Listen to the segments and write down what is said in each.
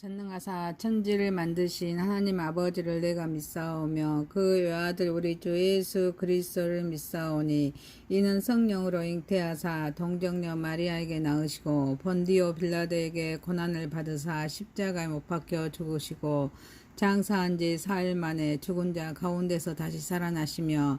전능하사 천지를 만드신 하나님 아버지를 내가 믿사오며 그 외아들 우리 주 예수 그리스도를 믿사오니 이는 성령으로 잉태하사 동정녀 마리아에게 낳으시고 본디오 빌라드에게 고난을 받으사 십자가에 못 박혀 죽으시고 장사한 지 사일 만에 죽은 자 가운데서 다시 살아나시며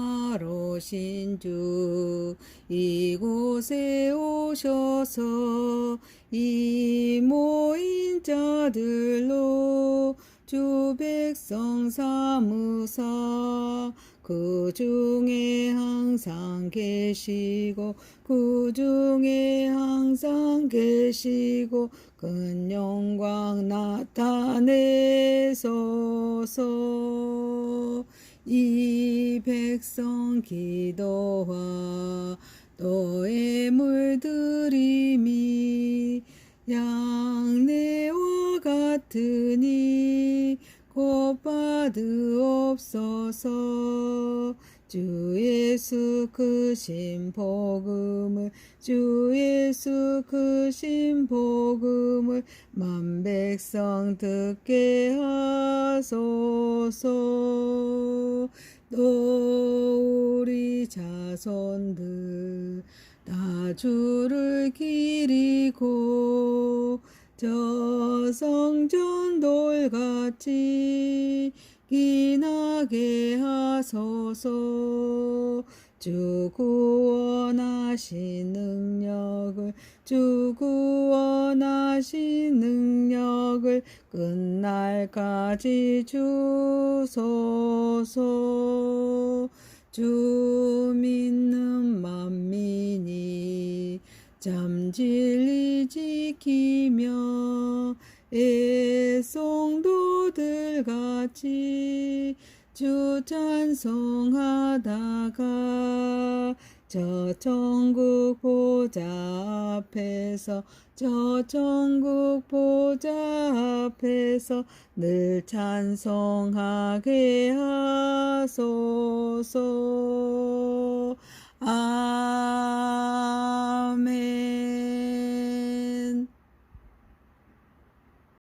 오신 주 이곳에 오셔서 이 모인 자들로 주 백성 사무사 그 중에 항상 계시고 그 중에 항상 계시고 큰 영광 나타내소서. 이 백성 기도와 너의 물들임이 양내와 같으니 곧받으옵소서. 주 예수 크신 복음을 주 예수 크신 복음을 만 백성 듣게 하소서. 또 우리 자손들 다 주를 기리고 저 성전 돌같이 기나게 하소서. 주 구원하신 능력을 주 구원하신 능력을 끝날까지 주소서. 주 믿는 만민이 잠질리 지키며 애송도 들 날같이 주 찬송하다가 저 천국 보좌 앞에서 저 천국 보좌 앞에서 늘 찬송하게 하소서. 아.